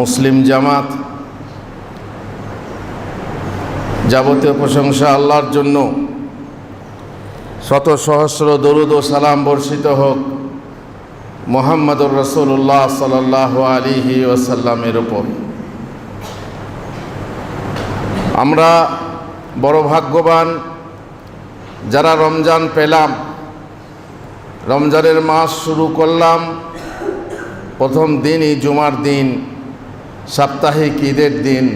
মুসলিম জামাত যাবতীয় প্রশংসা আল্লাহর জন্য শত সহস্র দরুদ ও সালাম বর্ষিত হোক মোহাম্মদুর রসুল্লাহ সাল্লাহ আলিহি ওসাল্লামের ওপর আমরা বড় ভাগ্যবান যারা রমজান পেলাম, রমজানের মাস শুরু করলাম, প্রথম দিনই জুমার দিন। সাপ্তাহিক ঈদের দিন।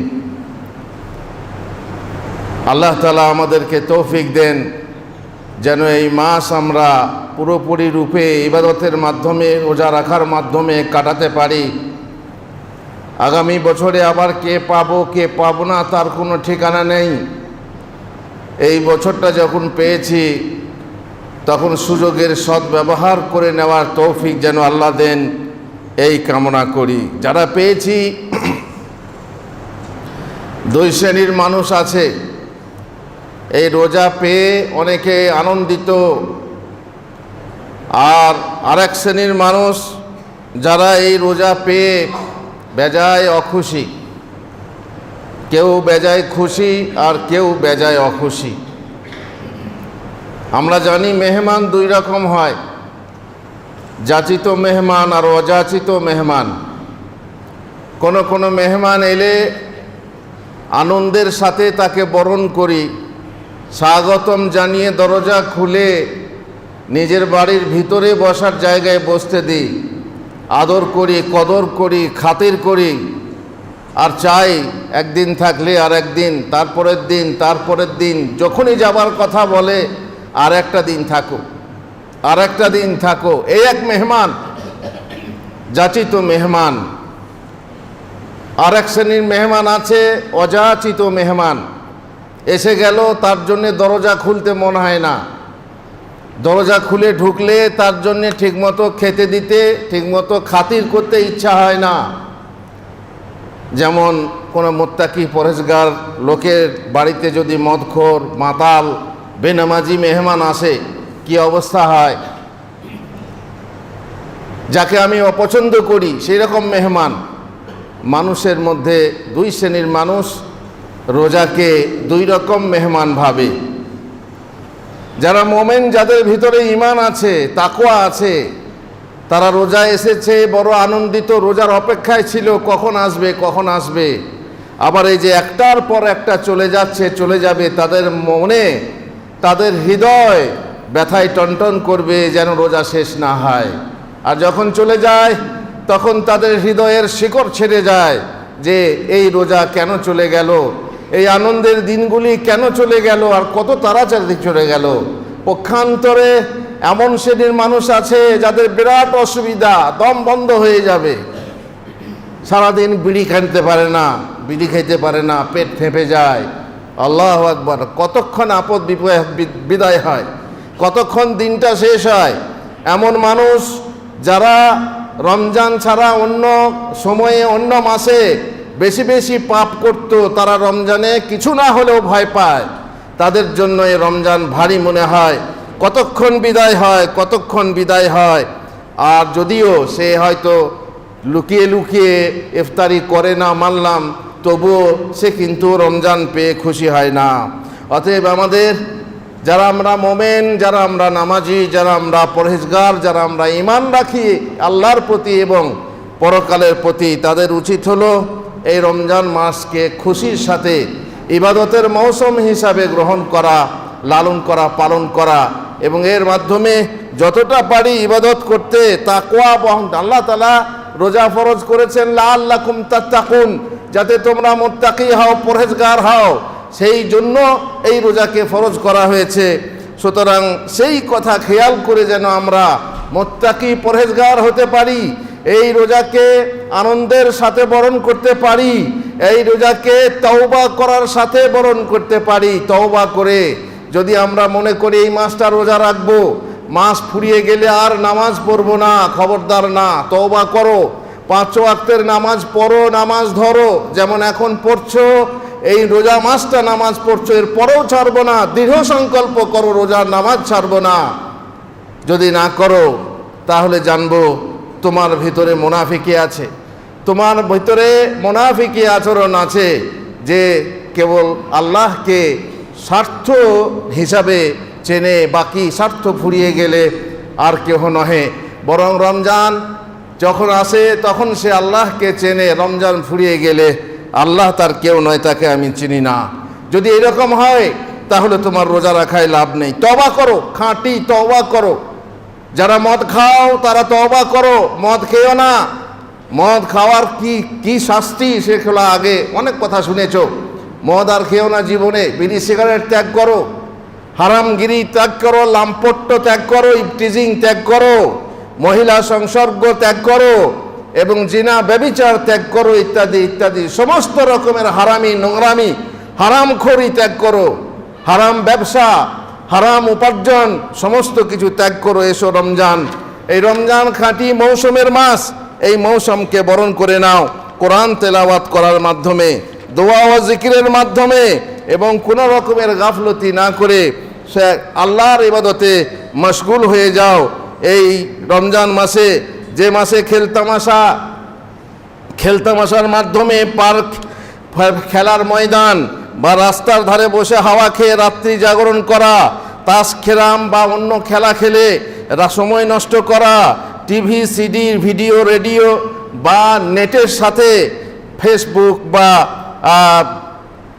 আল্লাহ তালা আমাদেরকে তৌফিক দেন যেন এই মাস আমরা পুরোপুরি রূপে ইবাদতের মাধ্যমে, রোজা রাখার মাধ্যমে কাটাতে পারি। আগামী বছরে আবার কে পাবো কে পাবো না তার কোনো ঠিকানা নেই। এই বছরটা যখন পেয়েছি, তখন সুযোগের সদ্ব্যবহার করে নেওয়ার তৌফিক যেন আল্লাহ দেন, এই কামনা করি। যারা পেয়েছি দুই শ্রেণির মানুষ আছে। এই রোজা পেয়ে অনেকে আনন্দিত। আর আরেক শ্রেণির মানুষ যারা এই রোজা পেয়ে বেজায় অখুশি। কেউ বেজায় খুশি আর কেউ বেজায় অখুশি। আমরা জানি মেহমান দুই রকম হয়। যাচিত মেহমান আর অযাচিত মেহমান। কোনো কোনো মেহমান এলে আনন্দের সাথে তাকে বরণ করি। স্বাগতম জানিয়ে দরজা খুলে নিজের বাড়ির ভিতরে বসার জায়গায় বসতে দিই। আদর করি, কদর করি, খাতির করি। আর চাই একদিন থাকলে আর একদিন, তারপরের দিন তারপরের দিন, যখনই যাবার কথা বলে, আর একটা দিন থাকো, আর একটা দিন থাকো। এই এক মেহমান, যাচিত মেহমান। আর এক শ্রেণির মেহমান আছে, অযাচিত মেহমান। এসে গেল, তার জন্য দরজা খুলতে মন হয় না। দরজা খুলে ঢুকলে তার জন্য ঠিকমতো খেতে দিতে, ঠিকমতো খাতির করতে ইচ্ছা হয় না। যেমন কোনো মোত্তাকি পরেশগার লোকের বাড়িতে যদি মদখোর, মাতাল, বেনামাজি মেহমান আসে, কি অবস্থা হয়? যাকে আমি অপছন্দ করি, সেই রকম মেহমান। মানুষের মধ্যে দুই শ্রেণির মানুষ রোজাকে দুই রকম মেহমান ভাবে। যারা মোমেন, যাদের ভিতরে ইমান আছে তাকোয়া আছে, তারা রোজা এসেছে, বড় আনন্দিত, রোজার অপেক্ষায় ছিল, কখন আসবে কখন আসবে। আবার এই যে একটার পর একটা চলে যাচ্ছে, চলে যাবে, তাদের মনে, তাদের হৃদয় ব্যথায় টনটন করবে, যেন রোজা শেষ না হয়। আর যখন চলে যায় তখন তাদের হৃদয়ের শিকড় ছেড়ে যায় যে এই রোজা কেন চলে গেল? এই আনন্দের দিনগুলি কেন চলে গেল? আর কত তাড়াতাড়ি চলে গেল? পক্ষান্তরে এমন শ্রেণির মানুষ আছে যাদের বিরাট অসুবিধা, দম বন্ধ হয়ে যাবে। সারাদিন বিড়ি খাইতে পারে না, বিড়ি খাইতে পারে না, পেট ফেঁপে যায়। আল্লাহ আকবর, কতক্ষণ আপদ বিদায় হয়? কতক্ষণ দিনটা শেষ হয়? এমন মানুষ যারা রমজান ছাড়া অন্য সময়ে, অন্য মাসে বেশি বেশি পাপ করত, তারা রমজানে কিছু না হলেও ভয় পায়। তাদের জন্য এই রমজান ভারী মনে হয়। কতক্ষণ বিদায় হয়, কতক্ষণ বিদায় হয়। আর যদিও সে হয়তো লুকিয়ে লুকিয়ে ইফতারি করে না মানলাম, তবুও সে কিন্তু রমজান পেয়ে খুশি হয় না। অতএব আমাদের যারা আমরা মোমেন, যারা আমরা নামাজি, যারা আমরা পরহেজগার, যারা আমরা ইমান রাখি আল্লাহর প্রতি এবং পরকালের প্রতি, তাদের উচিত হলো এই রমজান মাসকে খুশির সাথে ইবাদতের মৌসুম হিসাবে গ্রহণ করা, লালন করা, পালন করা এবং এর মাধ্যমে যতটা পারি ইবাদত করতে তাকোয়া বহন, আল্লাহ তালা রোজা ফরজ করেছেন লা আল্লাহ কুম তাকুন যাতে তোমরা মোত্তাকি হও, পরহেজগার হও। সেই জন্য এই রোজাকে ফরজ করা হয়েছে। সুতরাং সেই কথা খেয়াল করে যেন আমরা মোত্তাকি পরহেজগার হতে পারি, এই রোজাকে আনন্দের সাথে বরণ করতে পারি, এই রোজাকে তওবা করার সাথে বরণ করতে পারি। তওবা করে যদি আমরা মনে করি এই মাসটা রোজা রাখব, মাস ফুরিয়ে গেলে আর নামাজ পড়ব না, খবরদার না, তওবা করো। পাঁচ ওয়াক্তের নামাজ পড়ো, নামাজ ধরো, যেমন এখন পড়ছো এই রোজা মাসটা নামাজ পড়ছো এর পরেও ছাড়বো না। দৃঢ় সংকল্প করো রোজার নামাজ ছাড়বো না। যদি না করো, তাহলে জানব তোমার ভিতরে মোনাফিকে আছে। তোমার ভিতরে মোনাফিকি আচরণ আছে যে কেবল আল্লাহকে স্বার্থ হিসাবে চেনে, বাকি স্বার্থ ফুরিয়ে গেলে আর কেহ নহে। বরং রমজান যখন আসে, তখন সে আল্লাহকে চেনে, রমজান ফুরিয়ে গেলে আল্লাহ তার কেউ নয়, তাকে আমি চিনি না। যদি এরকম হয়, তাহলে তোমার রোজা রাখায় লাভ নেই। তবা করো, খাঁটি তবা করো। যারা মদ খাও, তারা তবা করো। মদ খেও না। মদ খাওয়ার কি কি শাস্তি সেগুলো আগে। অনেক কথা শুনেছ। মদ আর খেও না জীবনে। বিড়ি, সিগারেট ত্যাগ করো। হারামগিরি ত্যাগ করো। লাম্পট্য ত্যাগ করো। ইপটিজিং ত্যাগ করো। মহিলা সংসর্গ ত্যাগ করো। এবং জিনা, ব্যবিচার ত্যাগ করো ইত্যাদি ইত্যাদি। সমস্ত রকমের হারামি, নোংরামি হারামখড়ি ত্যাগ করো। হারাম ব্যবসা, হারাম উপার্জন, সমস্ত কিছু ত্যাগ করো। এসো রমজান। এই রমজান খাঁটি মৌসুমের মাস, এই মৌসুমকে বরণ করে নাও। কোরআন তেলাওয়াত করার মাধ্যমে, দোয়া ও জিকিরের মাধ্যমে এবং কোনো রকমের গাফলতি না করে সে আল্লাহর ইবাদতে মশগুল হয়ে যাও। এই রমজান মাসে যে মাসে খেলতামাশা খেলতামাশার মাধ্যমে পার্ক খেলার ময়দান বা রাস্তার ধারে বসে হাওয়া খেয়ে রাত্রি জাগরণ করা, তাস খেলাম বা অন্য খেলা খেলে সময় নষ্ট করা, টিভি, সিডি, ভিডিও, রেডিও বা নেটের সাথে ফেসবুক বা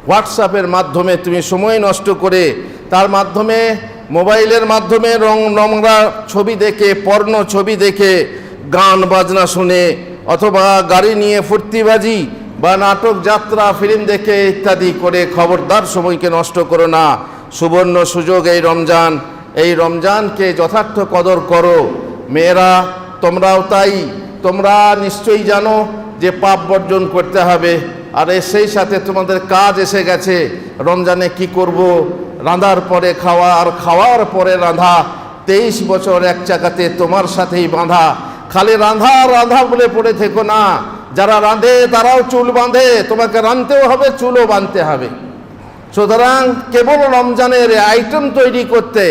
হোয়াটসঅ্যাপের মাধ্যমে তুমি সময় নষ্ট করে, তার মাধ্যমে মোবাইলের মাধ্যমে রং নোংরা ছবি দেখে, পর্ণ ছবি দেখে গান বাজনা শুনে অথবা গাড়ি নিয়ে ফুর্তিবাজি বা নাটক যাত্রা ফিল্ম দেখে ইত্যাদি করে খবরদার সময়কে নষ্ট করো না। সুবর্ণ সুযোগ এই রমজান। এই রমজানকে যথার্থ কদর করো। মেয়েরা, তোমরাও তাই। তোমরা নিশ্চয়ই জানো যে পাপ বর্জন করতে হবে। আর সেই সাথে তোমাদের কাজ এসে গেছে। রমজানে কি করব? রাঁধার পরে খাওয়া আর খাওয়ার পরে রাঁধা। তেইশ বছর এক চাকাতে তোমার সাথেই বাঁধা। খালি রাঁধা রাঁধা বলে পড়ে থেকো না। যারা রাঁধে, তারাও চুল বাঁধে। তোমাকে রাঁধতেও হবে, চুলও বাঁধতে হবে। সুতরাং কেবল রমজানের আইটেম তৈরি করতে,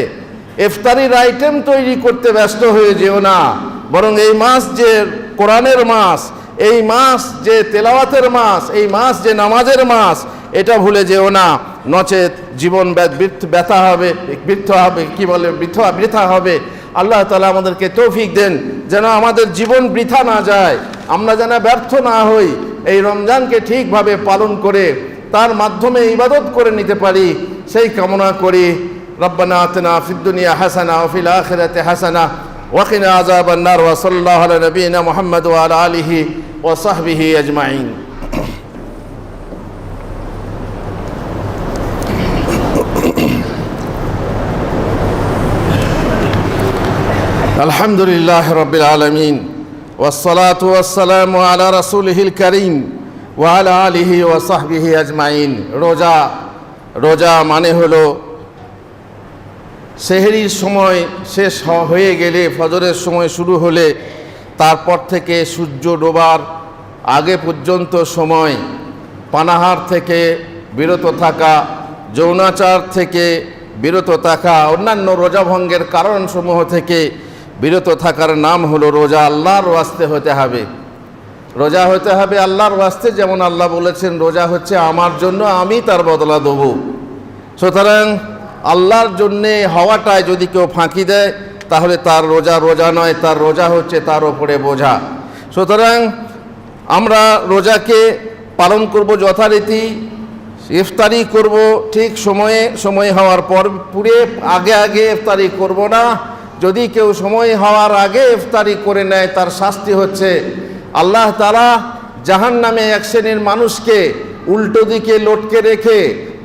ইফতারির আইটেম তৈরি করতে ব্যস্ত হয়ে যেও না। বরং এই মাস যে কোরআনের মাস, এই মাস যে তেলাওয়াতের মাস, এই মাস যে নামাজের মাস, এটা ভুলে যেও না। নচেত জীবন ব্যথা হবে বৃদ্ধ হবে, কি বলে, বৃথা বৃথা হবে। আল্লাহ তালা আমাদেরকে তৌফিক দেন, যেন আমাদের জীবন বৃথা না যায়। আমরা যেন ব্যর্থ না হই, এই রমজানকে ঠিকভাবে পালন করে, তার মাধ্যমে ইবাদত করে নিতে পারি, সেই কামনা করি। রব্বানা আতনা ফিদ্দুনিয়া হাসানা ফিল আখিরাতে হাসানা ওয়াকিনা আজাব আন্নার ওয়াসল্লাহ নবীনা মোহাম্মদ ওয়াল আলিহি ওয়াসাহবিহি আজমাইন। আলহামদুলিল্লাহ রবিল আলমিন ওসলাত ওয়াসালাম আলা রসুলহিল করিম ওয়ালা আলিহি সাহবিহি আজমাইন। রোজা রোজা মানে হল সেহেরির সময় শেষ হয়ে গেলে, ফজরের সময় শুরু হলে, তারপর থেকে সূর্য ডোবার আগে পর্যন্ত সময়, পানাহার থেকে বিরত থাকা, যৌনাচার থেকে বিরত থাকা, অন্যান্য রোজাভঙ্গের কারণসমূহ থেকে বিরত থাকার নাম হলো রোজা। আল্লাহর ওয়াস্তে হতে হবে। রোজা হতে হবে আল্লাহর ওয়াস্তে, যেমন আল্লাহ বলেছেন, রোজা হচ্ছে আমার জন্য, আমি তার বদলা দেবো। সুতরাং আল্লাহর জন্যে হওয়াটায় যদি কেউ ফাঁকি দেয়, তাহলে তার রোজা রোজা নয়, তার রোজা হচ্ছে তার ওপরে বোঝা। সুতরাং আমরা রোজাকে পালন করব যথারীতি, ইফতারি করব ঠিক সময়ে, সময় হওয়ার পর পুরে আগে আগে ইফতারি করব না। যদি কেউ সময় হওয়ার আগে ইফতারি করে নেয়, তার শাস্তি হচ্ছে আল্লাহ তারা জাহান নামে এক শ্রেণির মানুষকে উল্টো দিকে লটকে রেখে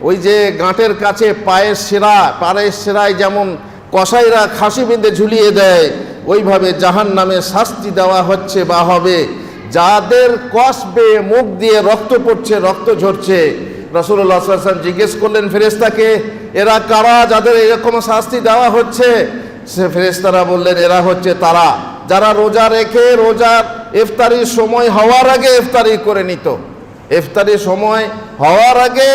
ওই যে গাঁটের কাছে পায়ের সেরা পায়ের সেরায় যেমন কসাইরা খাসি বেঁধে ঝুলিয়ে দেয়, ওইভাবে জাহান নামে শাস্তি দেওয়া হচ্ছে বা হবে। যাদের কষ বেয়ে মুখ দিয়ে রক্ত পড়ছে, রক্ত ঝরছে রসুল্লাহ জিজ্ঞেস করলেন ফেরেস্তাকে এরা কারা যাদের এরকম শাস্তি দেওয়া হচ্ছে? সে ফেরেস্তারা বললেন, এরা হচ্ছে তারা। যারা রোজা রেখে রোজার ইফতারির সময় হওয়ার আগে ইফতারি করে নিত। ইফতারির সময় হওয়ার আগে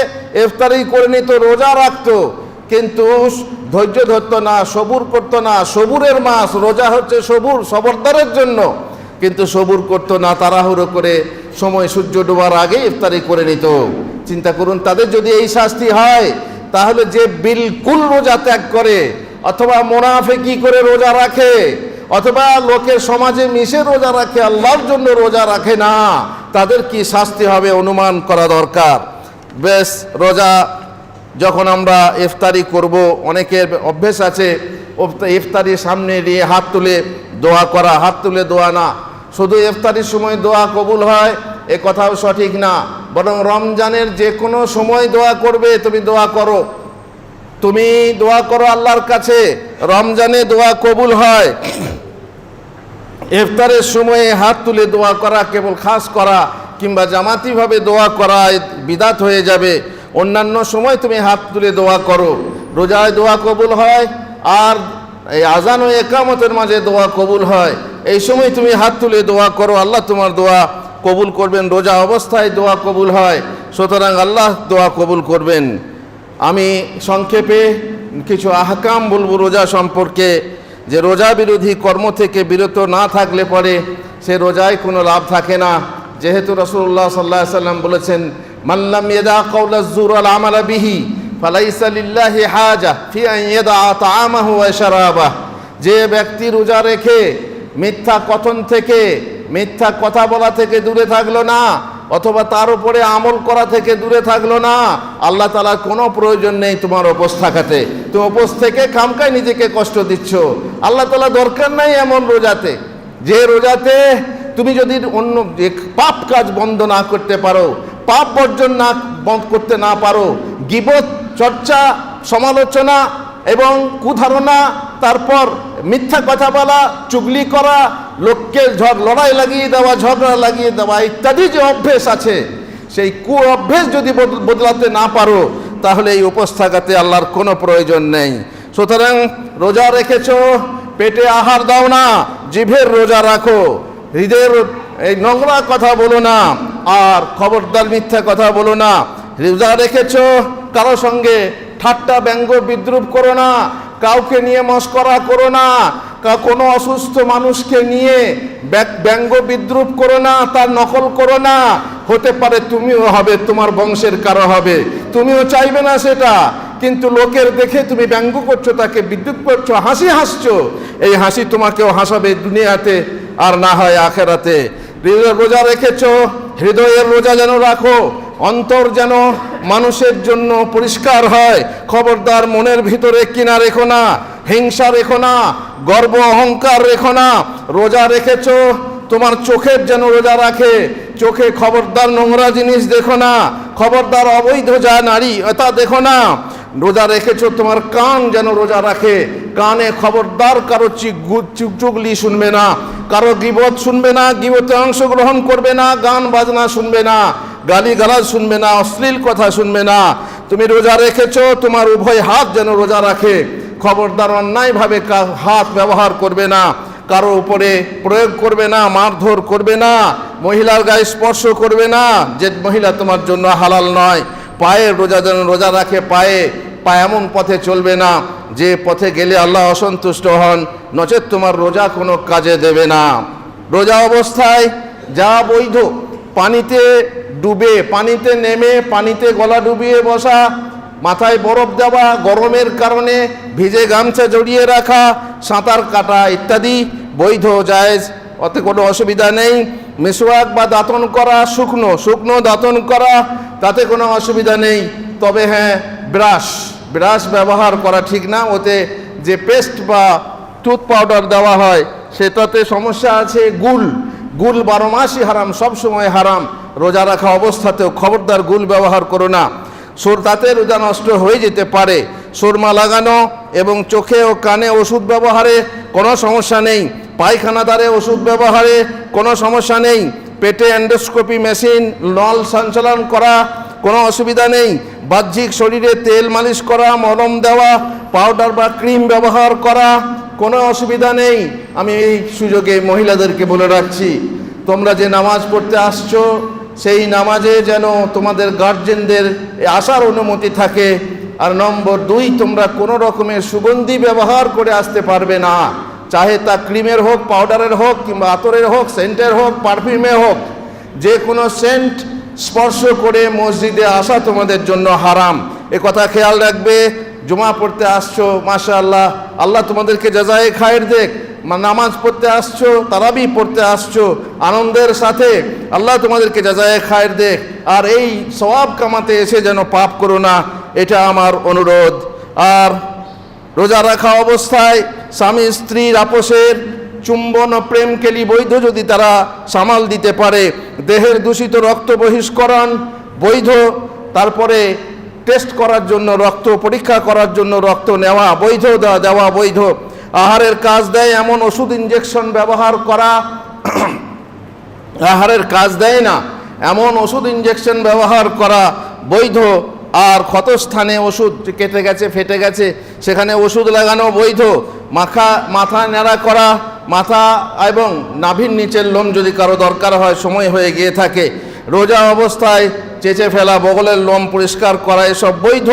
ইফতারি করে নিত, রোজা রাখতো। কিন্তু ধৈর্য ধরতো না, সবুর করতো না। সবুরের মাস, রোজা হচ্ছে সবুর, সবরদারের জন্য। কিন্তু সবুর করতো না, তাড়াহুড়ো করে সময় সূর্য ডোবার আগে ইফতারি করে নিত। চিন্তা করুন, তাদের যদি এই শাস্তি হয়, তাহলে যে বিলকুল রোজা ত্যাগ করে অথবা মোনাফে কি করে রোজা রাখে? অথবা লোকের সমাজে মিশে রোজা রাখে, আল্লাহর জন্য রোজা রাখে না, তাদের কি শাস্তি হবে অনুমান করা দরকার? বেশ, রোজা যখন আমরা ইফতারি করব, অনেকের অভ্যেস আছে ইফতারির সামনে নিয়ে হাত তুলে দোয়া করা। হাত তুলে দোয়া না, শুধু ইফতারির সময় দোয়া কবুল হয়, এ কথাও সঠিক না। বরং রমজানের যে কোনো সময় দোয়া করবে, তুমি দোয়া করো। তুমি দোয়া করো আল্লাহর কাছে, রমজানে দোয়া কবুল হয়। ইফতারের সময়ে হাত তুলে দোয়া করা, কেবল খাস করা, কিংবা জামাতিভাবে দোয়া করা বিদাত হয়ে যাবে। অন্যান্য সময় তুমি হাত তুলে দোয়া করো। রোজায় দোয়া কবুল হয়, আর এই আজান ও একামতের মাঝে দোয়া কবুল হয়। এই সময় তুমি হাত তুলে দোয়া করো, আল্লাহ তোমার দোয়া কবুল করবেন। রোজা অবস্থায় দোয়া কবুল হয়। সুতরাং আল্লাহ দোয়া কবুল করবেন। আমি সংক্ষেপে কিছু আহকাম বলব রোজা সম্পর্কে, যে রোজা বিরোধী কর্ম থেকে বিরত না থাকলে পরে সে রোজায় কোনো লাভ থাকে না। যেহেতু রসুল্লাহ সাল্লাহ সাল্লাম বলেছেন মাল্লাম ইয়েদা কৌলা জুর আল আমালা বিহি, ফালাইসা লিল্লাহি হাজা ফি আন ইয়াদা তাআমাহু ওয়া শারাবাহ। যে ব্যক্তি রোজা রেখে মিথ্যা কথন থেকে, মিথ্যা কথা বলা থেকে দূরে থাকল না অথবা তার উপরে আমল করা থেকে দূরে থাকল না। আল্লাহ তালার কোনো প্রয়োজন নেই তোমার উপোস থাকাতে তুমি উপোস থেকে খামকায় নিজেকে কষ্ট দিচ্ছ। আল্লাহ তালা দরকার নাই এমন রোজাতে। যে রোজাতে তুমি যদি অন্য পাপ কাজ বন্ধ না করতে পারো, পাপ বর্জন না বন্ধ করতে না পারো, গিবত, চর্চা, সমালোচনা এবং কুধারণা তারপর মিথ্যা কথা বলা, চুগলি করা, লোককে ঝড় লড়াই লাগিয়ে দেওয়া, ঝগড়া লাগিয়ে দেওয়া ইত্যাদি যে অভ্যেস আছে, সেই কু অভ্যেস যদি বদ- বদলাতে না পারো, তাহলে এই উপোস থাকাতে আল্লাহর কোনো প্রয়োজন নেই। সুতরাং রোজা রেখেছো, পেটে আহার দাও না, জিভের রোজা রাখো হৃদয়ের এই নোংরা কথা বলো না, আর খবরদার মিথ্যা কথা বলো না। রোজা রেখেছো, কারও সঙ্গে ঠাট্টা, ব্যঙ্গ, বিদ্রুপ করো না কাউকে নিয়ে মস্করা করো না। কোনো অসুস্থ মানুষকে নিয়ে ব্যঙ্গ বিদ্রুপ করো না, তার নকল করো না। হতে পারে তুমিও হবে, তোমার বংশের কারও হবে। তুমিও চাইবে না সেটা। কিন্তু লোকের দেখে তুমি ব্যঙ্গ করছ, তাকে বিদ্যুৎ করছ, হাসি হাসছো। এই হাসি তোমাকেও হাসাবে দুনিয়াতে আর না হয় আখেরাতে। রোজা রেখেছো, হৃদয়ের রোজা যেন রাখো। অন্তর যেন মানুষের জন্য পরিষ্কার হয়। খবরদার মনের ভিতরে কিনা রেখো না, হিংসা রেখো না, গর্ব অহংকার রেখো না। রোজা রেখেছ, তোমার চোখের যেন রোজা রাখে। চোখে খবরদার নোংরা জিনিস দেখো না, খবরদার অবৈধ যা নারী, তা দেখো না। রোজা রেখেছো, তোমার কান যেন রোজা রাখে। কানে খবরদার কারও চুগলি শুনবে না, কারও গিবত শুনবে না, গিবতে অংশগ্রহণ করবে না, গান বাজনা শুনবে না। গালি গালাজ শুনবে না, অশ্লীল কথা শুনবে না। তুমি রোজা রেখেছো, তোমার উভয় হাত যেন রোজা রাখে। খবরদার অন্যায়ভাবে হাত ব্যবহার করবে না। কারও উপরে প্রয়োগ করবে না, মারধর করবে না। মহিলার গায়ে স্পর্শ করবে না। যে মহিলা তোমার জন্য হালাল নয়, পায়ে রোজা যেন রোজা রাখে, পায়ে, পা এমন পথে চলবে না। যে পথে গেলে আল্লাহ অসন্তুষ্ট হন, নচেত তোমার রোজা কোনো কাজে দেবে না। রোজা অবস্থায় যা বৈধ, পানিতে ডুবে, পানিতে নেমে, পানিতে গলা ডুবিয়ে বসা, মাথায় বরফ দেওয়া, গরমের কারণে ভিজে গামছা জড়িয়ে রাখা, সাঁতার কাটা ইত্যাদি বৈধ জায়েজ। অতে কোনো অসুবিধা নেই। মেসোয়াক বা দাঁতন করা শুকনো শুকনো দাঁতন করা, তাতে কোনো অসুবিধা নেই। তবে হ্যাঁ ব্রাশ ব্রাশ ব্যবহার করা ঠিক না। ওতে যে পেস্ট বা টুথ পাউডার দেওয়া হয়, সেটাতে সমস্যা আছে গুল। গুল বারো মাসই হারাম, সব সময় হারাম। রোজা রাখা অবস্থাতেও খবরদার গুল ব্যবহার করো না। সুর তাতে রোজা নষ্ট হয়ে যেতে পারে। সুরমা লাগানো এবং চোখে ও কানে ওষুধ ব্যবহারে কোনো সমস্যা নেই। পায়খানা দ্বারে ওষুধ ব্যবহারে কোনো সমস্যা নেই। পেটে অ্যান্ডোস্কোপি মেশিন, নল সঞ্চালন করা কোনো অসুবিধা নেই। বাহ্যিক শরীরে তেল মালিশ করা, মলম দেওয়া, পাউডার বা ক্রিম ব্যবহার করা কোনো অসুবিধা নেই। আমি এই সুযোগে মহিলাদেরকে বলে রাখছি, তোমরা যে নামাজ পড়তে আসছো, সেই নামাজে যেন তোমাদের গার্জেনদের আসার অনুমতি থাকে। আর নম্বর দুই, তোমরা কোনো রকমের সুগন্ধি ব্যবহার করে আসতে পারবে না। চাহে তা ক্রিমের হোক, পাউডারের হোক, কিংবা আতরের হোক, সেন্টের হোক পারফিউমের হোক, যে কোনো সেন্ট স্পর্শ করে মসজিদে আসা তোমাদের জন্য হারাম। এ কথা খেয়াল রাখবে জমা পড়তে আসছো মাশা আল্লাহ আল্লাহ তোমাদেরকে যাজায় খায়ের দেখ। নামাজ পড়তে আসছো, তারাবি পড়তে আসছো, আনন্দের সাথে আল্লাহ তোমাদেরকে যাজায় খায়ের দেখ। আর এই সওয়াব কামাতে এসে যেন পাপ করো না, এটা আমার অনুরোধ। আর রোজা রাখা অবস্থায় স্বামী স্ত্রীর আপোষের চুম্বন ও প্রেম কেলি বৈধ যদি তারা সামাল দিতে পারে, দেহের দূষিত রক্ত বহিষ্করণ বৈধ, তারপরে টেস্ট করার জন্য, রক্ত পরীক্ষা করার জন্য রক্ত নেওয়া, বৈধ দেওয়া বৈধ। আহারের কাজ দেয় এমন ওষুধ ইঞ্জেকশন ব্যবহার করা, আহারের কাজ দেয় না। এমন ওষুধ ইঞ্জেকশন ব্যবহার করা বৈধ। আর ক্ষতস্থানে ওষুধ কেটে গেছে, ফেটে গেছে, সেখানে ওষুধ লাগানো বৈধ। মাথা মাথা ন্যাড়া করা, মাথা এবং নাভির নিচের লোম যদি কারও দরকার হয়, সময় হয়ে গিয়ে থাকে। রোজা অবস্থায় চেঁচে ফেলা, বগলের লোম পরিষ্কার করা, এসব বৈধ।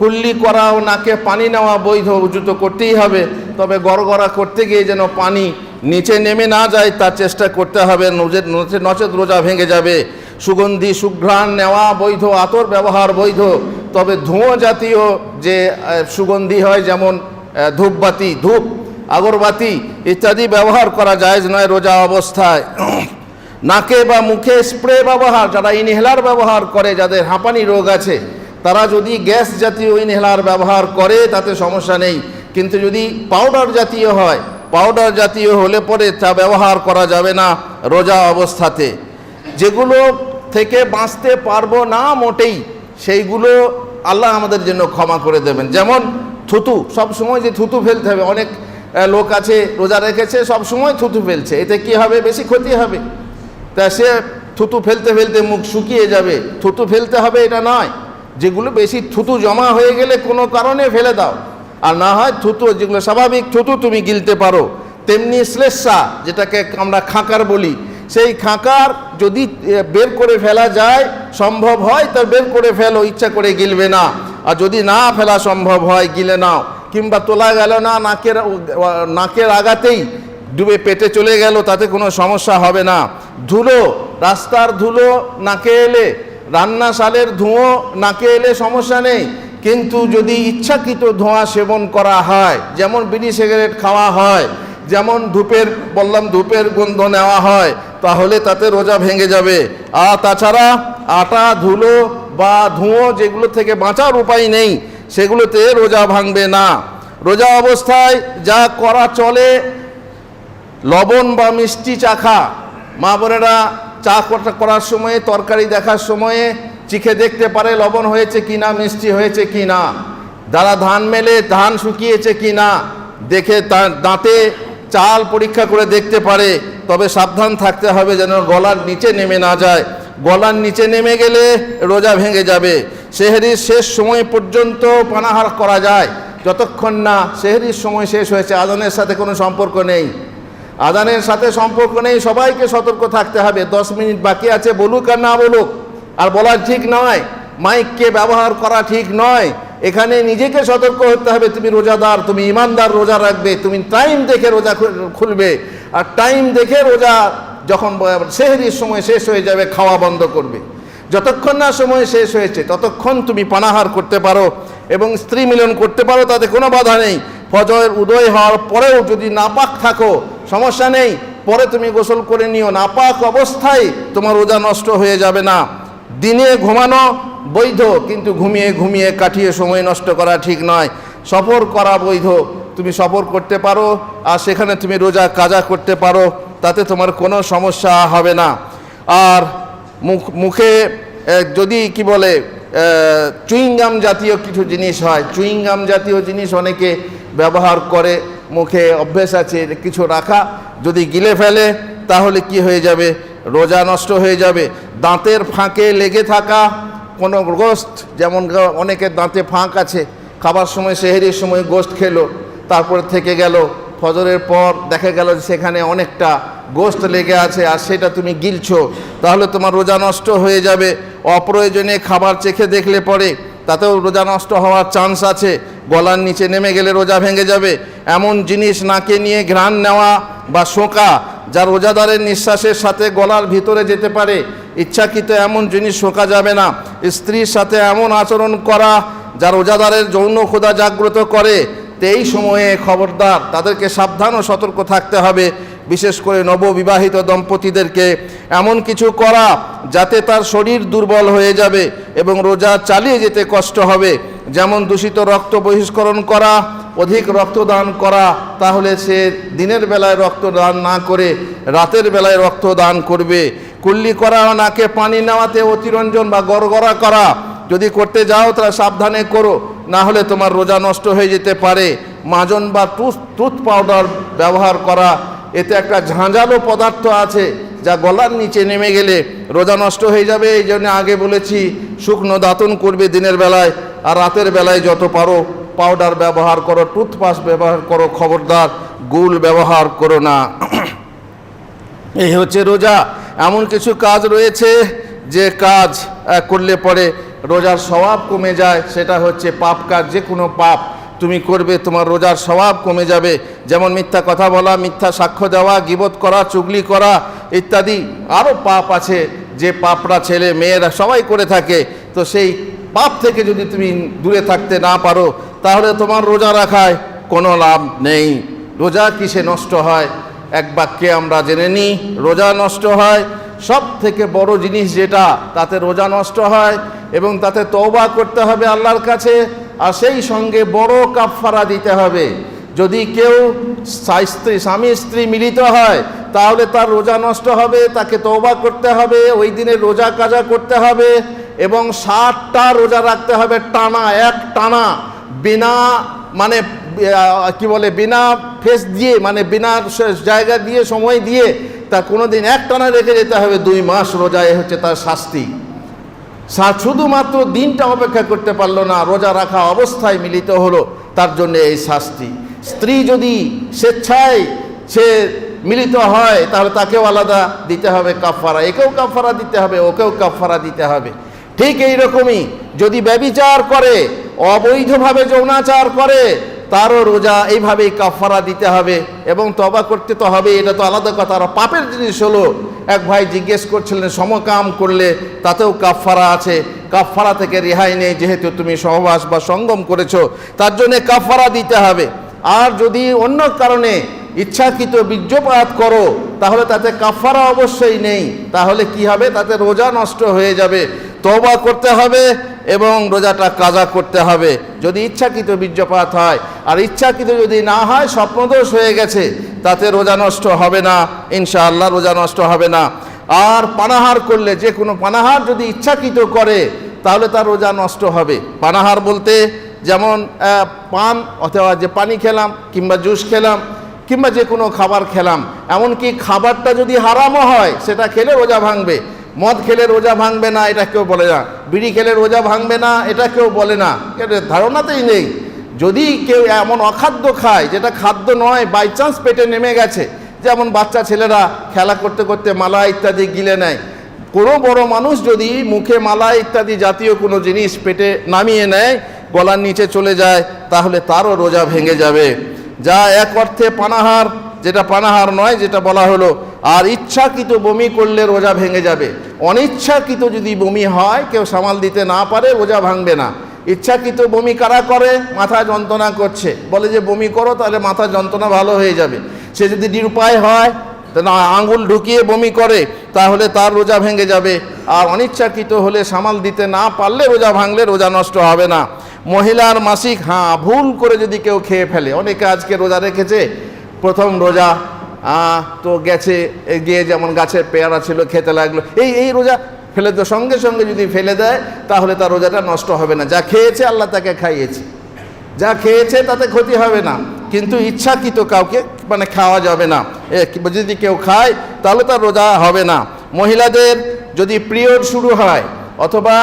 কুল্লি করা ও নাকে পানি নেওয়া বৈধ উজুত করতেই হবে। তবে গড়গড়া করতে গিয়ে যেন পানি নিচে নেমে না যায়, তার চেষ্টা করতে হবে। নচেত নচেত রোজা ভেঙে যাবে। সুগন্ধি, সুঘ্রাণ নেওয়া বৈধ, আতর ব্যবহার বৈধ। তবে ধোঁয়া জাতীয় যে সুগন্ধি হয়, যেমন ধূপবাতি, ধূপ, আগরবাতি ইত্যাদি ব্যবহার করা যায় নয় রোজা অবস্থায়। নাকে বা মুখে স্প্রে ব্যবহার, যারা ইনহেলার ব্যবহার করে, যাদের হাঁপানি রোগ আছে, তারা যদি গ্যাস জাতীয় ইনহেলার ব্যবহার করে, তাতে সমস্যা নেই। কিন্তু যদি পাউডার জাতীয় হয়, পাউডার জাতীয় হলে পরে তা ব্যবহার করা যাবে না রোজা অবস্থাতে। যেগুলো থেকে বাঁচতে পারব না মোটেই, সেইগুলো আল্লাহ আমাদের জন্য ক্ষমা করে দেবেন। যেমন থুতু, সব সময় যে থুতু ফেলতে হবে। অনেক লোক আছে, রোজা রেখেছে, সব সময় থুতু ফেলছে। এতে কি হবে? বেশি ক্ষতি হবে। তা সে থুতু ফেলতে ফেলতে মুখ শুকিয়ে যাবে। থুতু ফেলতে হবে এটা নয়। যেগুলো বেশি থুতু জমা হয়ে গেলে কোনো কারণে ফেলে দাও। আর না হয় থুতু, যেগুলো স্বাভাবিক থুতু তুমি গিলতে পারো। তেমনি শ্লেষা, যেটাকে আমরা খাঁকার বলি। সেই খাঁকার যদি বের করে ফেলা যায়, সম্ভব হয়, তা বের করে ফেলো, ইচ্ছা করে গিলবে না। আর যদি না ফেলা সম্ভব হয়, গিলে নাও। কিংবা তোলা গেল না, নাকের নাকের আগাতেই ডুবে পেটে চলে গেল, তাতে কোনো সমস্যা হবে না। ধুলো, রাস্তার ধুলো নাকে এলে, রান্না রান্নাশালের ধুঁয়ো নাকে এলে সমস্যা নেই। কিন্তু যদি ইচ্ছাকৃত ধোঁয়া সেবন করা হয়, যেমন বিড়ি, সিগারেট খাওয়া হয়, যেমন ধূপের, বললাম ধূপের গন্ধ নেওয়া হয়, তাহলে তাতে রোজা ভেঙে যাবে। আর তাছাড়া আটা, ধুলো বা ধুঁয়ো যেগুলো থেকে বাঁচার উপায় নেই, সেগুলোতে রোজা ভাঙবে না। রোজা অবস্থায় যা করা চলে লবণ বা মিষ্টি চাখা মা বোনেরা চা করার সময়ে, তরকারি দেখার সময়ে চিখে দেখতে পারে লবণ হয়েছে কি না, মিষ্টি হয়েছে কি না। যারা ধান মেলে, ধান শুকিয়েছে কি না, দেখে তার দাঁতে চাল পরীক্ষা করে দেখতে পারে। তবে সাবধান থাকতে হবে যেন গলার নিচে নেমে না যায়। গলার নিচে নেমে গেলে রোজা ভেঙে যাবে। সেহরির শেষ সময় পর্যন্ত পানাহার করা যায়। যতক্ষণ না সেহরির সময় শেষ হয়েছে, আদনের সাথে কোনো সম্পর্ক নেই। আদানের সাথে সম্পর্ক নেই, সবাইকে সতর্ক থাকতে হবে। দশ মিনিট বাকি আছে, বলুক আর না বলুক। আর বলার ঠিক নয়, মাইককে ব্যবহার করা ঠিক নয়। এখানে নিজেকে সতর্ক হতে হবে, তুমি রোজাদার, তুমি ইমানদার, রোজা রাখবে, তুমি টাইম দেখে রোজা খুলবে। আর টাইম দেখে রোজা যখন সেহরির সময় শেষ হয়ে যাবে, খাওয়া বন্ধ করবে। যতক্ষণ না সময় শেষ হয়েছে, ততক্ষণ তুমি পানাহার করতে পারো এবং স্ত্রী মিলন করতে পারো, তাতে কোনো বাধা নেই। ফজর, উদয় হওয়ার পরেও যদি নাপাক থাকো সমস্যা নেই, পরে তুমি গোসল করে নিও। নাপাক অবস্থায় তোমার রোজা নষ্ট হয়ে যাবে না। দিনে ঘুমানো বৈধ, কিন্তু ঘুমিয়ে ঘুমিয়ে কাটিয়ে সময় নষ্ট করা ঠিক নয়। সফর করা বৈধ। তুমি সফর করতে পারো, আর সেখানে তুমি রোজা কাজা করতে পারো। তাতে তোমার কোনো সমস্যা হবে না। আর মুখ, মুখে যদি কি বলে চুইংগাম জাতীয় কিছু জিনিস হয়, চুইংগাম জাতীয় জিনিস অনেকে ব্যবহার করে। মুখে অভ্যেস আছে কিছু রাখা, যদি গিলে ফেলে, তাহলে কি হয়ে যাবে? রোজা নষ্ট হয়ে যাবে। দাঁতের ফাঁকে লেগে থাকা কোনো গোস্ত, যেমন অনেকের দাঁতে ফাঁক আছে, খাবার সময়, সেহেরির সময় গোস্ত খেলো, তারপর থেকে গেল, ফজরের পর দেখা গেল সেখানে অনেকটা গোস্ত লেগে আছে আর সেটা তুমি গিলছো। তাহলে তোমার রোজা নষ্ট হয়ে যাবে। অপ্রয়োজনে খাবার চেখে দেখলে পরে তাতেও রোজা নষ্ট হওয়ার চান্স আছে। গলার নিচে নেমে গেলে রোজা ভেঙে যাবে। এমন জিনিস নাকে নিয়ে ঘ্রাণ নেওয়া বা শোঁকা যা রোজাদারের নিঃশ্বাসের সাথে গলার ভিতরে যেতে পারে। ইচ্ছাকৃত এমন জিনিস শোকা যাবে না। স্ত্রীর সাথে এমন আচরণ করা যা রোজাদারের যৌন ক্ষুধা জাগ্রত করে। এই সময়ে খবরদার, তাদেরকে সাবধান ও সতর্ক থাকতে হবে। বিশেষ করে নববিবাহিত দম্পতিদেরকে এমন কিছু করা যাতে তার শরীর দুর্বল হয়ে যাবে এবং রোজা চালিয়ে যেতে কষ্ট হবে। যেমন দূষিত রক্ত বহিষ্করণ করা, অধিক রক্তদান করা, তাহলে সে দিনের বেলায় রক্তদান না করে রাতের বেলায় রক্তদান করবে। কুল্লি করা, নাকে পানি নেওয়াতে অতিরঞ্জন বা গড়গড়া করা, যদি করতে যাও তাহলে সাবধানে করো, না হলে তোমার রোজা নষ্ট হয়ে যেতে পারে। মাজন বা টুথ টুথ পাউডার ব্যবহার করা এতে একটা ঝাঁঝালো পদার্থ আছে যা গলার নিচে নেমে গেলে রোজা নষ্ট হয়ে যাবে, এই জন্য আগে বলেছি, শুকনো দাঁতন করবে দিনের বেলায়, আর রাতের বেলায় যত পারো পাউডার ব্যবহার করো টুথপাস্ট ব্যবহার করো, খবরদার, গুল ব্যবহার করো না। এই হচ্ছে রোজা। এমন কিছু কাজ রয়েছে যে কাজ করলে পরে রোজার স্বভাব কমে যায়, সেটা হচ্ছে পাপ কাজ যে কোনো পাপ। তুমি করবে, তোমার রোজার স্বভাব কমে যাবে। যেমন মিথ্যা কথা বলা, মিথ্যা সাক্ষ্য দেওয়া, গিবত করা, চুগলি করা ইত্যাদি। আরও পাপ আছে, যে পাপরা ছেলে, মেয়েরা সবাই করে থাকে। তো সেই পাপ থেকে যদি তুমি দূরে থাকতে না পারো, তাহলে তোমার রোজা রাখায় কোনো লাভ নেই। রোজা কিসে নষ্ট হয়? এক বাক্যে আমরা জেনে নিই, রোজা নষ্ট হয়। সব থেকে বড় জিনিস যেটা, তাতে রোজা নষ্ট হয় এবং তাতে তওবা করতে হবে আল্লাহর কাছে। আর সেই সঙ্গে বড় কাফফারা দিতে হবে। যদি কেউ স্ত্রী, স্বামী, স্ত্রী মিলিত হয়, তাহলে তার রোজা নষ্ট হবে, তাকে তওবা করতে হবে, ওই দিনে রোজা কাজা করতে হবে এবং ষাটটা রোজা রাখতে হবে টানা, এক টানা। বিনা মানে কি বলে, বিনা ফেস দিয়ে মানে বিনা জায়গা দিয়ে, সময় দিয়ে তা কোনো দিন এক টানা রেখে যেতে হবে, দুই মাস রোজা এ হচ্ছে তার শাস্তি। শুধুমাত্র দিনটা অপেক্ষা করতে পারল না, রোজা রাখা অবস্থায় মিলিত হলো, তার জন্য এই শাস্তি। স্ত্রী যদি স্বেচ্ছায় সে মিলিত হয়, তাহলে তাকেও আলাদা দিতে হবে কাফারা একেও কাফারা দিতে হবে, ওকেও কাফারা দিতে হবে। ঠিক এই রকমই যদি ব্যবিচার করে, অবৈধভাবে যৌনাচার করে, তারও রোজা এইভাবেই কাফারা দিতে হবে এবং তবা করতে তো হবে এটা তো আলাদা কথা। আর পাপের জিনিস হলো এক ভাই জিজ্ঞেস করছিলেন, সমকাম করলে তাতেও কাফফারা আছে। কাফফারা থেকে রেহাই নেই, যেহেতু তুমি সহবাস বা সঙ্গম করেছ, তার জন্যে কাফফারা দিতে হবে। আর যদি অন্য কারণে ইচ্ছাকৃত বীর্যপাত করো, তাহলে তাতে কাফফারা অবশ্যই নেই। তাহলে কি হবে? তাতে রোজা নষ্ট হয়ে যাবে। তবা করতে হবে এবং রোজাটা কাজা করতে হবে। যদি ইচ্ছাকৃত বীর্যপাত হয়, আর ইচ্ছাকৃত যদি না হয়, স্বপ্নদোষ হয়ে গেছে, তাতে রোজা নষ্ট হবে না, ইনশাআল্লাহ রোজা নষ্ট হবে না। আর পানাহার করলে, যে কোনো পানাহার যদি ইচ্ছাকৃত করে, তাহলে তার রোজা নষ্ট হবে। পানাহার বলতে যেমন পান, অথবা যে পানি খেলাম, কিংবা জুস খেলাম, কিংবা যে কোনো খাবার খেলাম, এমনকি খাবারটা যদি হারামও হয়, সেটা খেলে রোজা ভাঙবে। মদ খেলে রোজা ভাঙবে না, এটা কেউ বলে না। বিড়ি খেলে রোজা ভাঙবে না, এটা কেউ বলে না। এটা ধারণাতেই নেই। যদি কেউ এমন অখাদ্য খায়, যেটা খাদ্য নয় বাই চান্স পেটে নেমে গেছে, যেমন বাচ্চা ছেলেরা খেলা করতে করতে মালা ইত্যাদি গিলে নেয়। কোনো বড় মানুষ যদি মুখে মালা ইত্যাদি জাতীয় কোনো জিনিস পেটে নামিয়ে নেয়, গলার নিচে চলে যায়, তাহলে তারও রোজা ভেঙে যাবে। যা এক অর্থে পানাহার, যেটা পানাহার নয়, যেটা বলা হলো আর ইচ্ছাকৃত বমি করলে রোজা ভেঙে যাবে। অনিচ্ছাকৃত যদি বমি হয়, কেউ সামাল দিতে না পারে, রোজা ভাঙবে না। ইচ্ছাকৃত বমি কারা করে? মাথা যন্ত্রণা করছে। বলে যে, বমি করো, তাহলে মাথা যন্ত্রণা ভালো হয়ে যাবে। সে যদি নিরুপায় হয় না, আঙুল ঢুকিয়ে বমি করে, তাহলে তার রোজা ভেঙে যাবে। আর অনিচ্ছাকৃত হলে সামাল দিতে না পারলে রোজা ভাঙলে রোজা নষ্ট হবে না। মহিলার মাসিক হ্যাঁ ভুল করে যদি কেউ খেয়ে ফেলে। অনেকে আজকে রোজা রেখেছে। প্রথম রোজা তো গেছে গিয়ে যেমন গাছের পেয়ারা ছিল, খেতে লাগল। এই এই রোজা ফেলে তো সঙ্গে সঙ্গে যদি ফেলে দেয়, তাহলে তার রোজাটা নষ্ট হবে না। যা খেয়েছে আল্লাহ তাকে খাইয়েছে। যা খেয়েছে তাতে ক্ষতি হবে না। কিন্তু ইচ্ছাকৃত কাউকে মানে খাওয়া যাবে না। যদি কেউ খায়, তাহলে তার রোজা হবে না। মহিলাদের যদি পিরিয়ড শুরু হয়, অথবা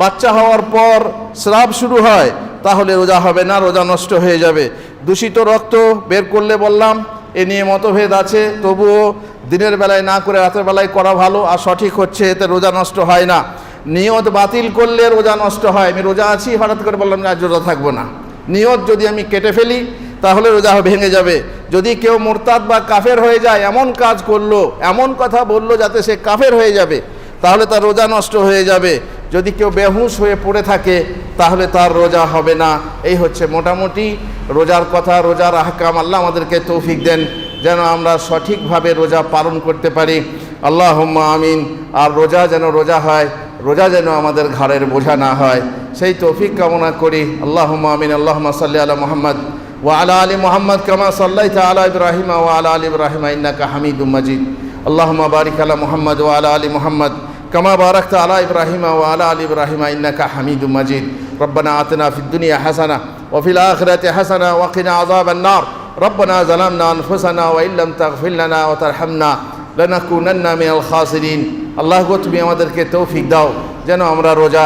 বাচ্চা হওয়ার পর স্রাব শুরু হয়, তাহলে রোজা হবে না, রোজা নষ্ট হয়ে যাবে। দূষিত রক্ত বের করলে বললাম এ নিয়ে মতভেদ আছে, তবুও দিনের বেলায় না করে রাতের বেলায় করা ভালো আর সঠিক হচ্ছে এতে রোজা নষ্ট হয় না। নিয়ত বাতিল করলে রোজা নষ্ট হয়। আমি রোজা আছি, হঠাৎ করে বললাম আজ রোজা থাকব না। নিয়ত যদি আমি কেটে ফেলি, তাহলে রোজা ভেঙে যাবে। যদি কেউ মোরতাদ বা কাফের হয়ে যায়, এমন কাজ করল, এমন কথা বলল যাতে সে কাফের হয়ে যাবে, তাহলে তার রোজা নষ্ট হয়ে যাবে। যদি কেউ বেহুশ হয়ে পড়ে থাকে তাহলে তার রোজা হবে না এই হচ্ছে মোটামুটি রোজার কথা রোজার আহকাম আল্লাহ আমাদেরকে তৌফিক দেন যেন আমরা সঠিকভাবে রোজা পালন করতে পারি আল্লাহ আমিন আর রোজা যেন রোজা হয় রোজা যেন আমাদের ঘরের বোঝা না হয় সেই তৌফিক কামনা করি আল্লাহ আমিন আল্লাহ সাল্লি আলা মোহাম্মদ وعلى آل محمد كما صليت على إبراهيم وعلى آل إبراهيم إنك حميد مجيد اللهم بارك على محمد وعلى آل محمد كما باركت على إبراهيم وعلى آل إبراهيم إنك حميد مجيد ربنا آتنا في الدنيا حسنة وفي الآخرة حسنة وقنا عذاب النار ربنا ظلمنا أنفسنا وإن لم تغفر لنا وترحمنا لنكونن من الخاسرين আল্লাহ গো তুমি আমাদেরকে তৌফিক দাও যেন আমরা রোজা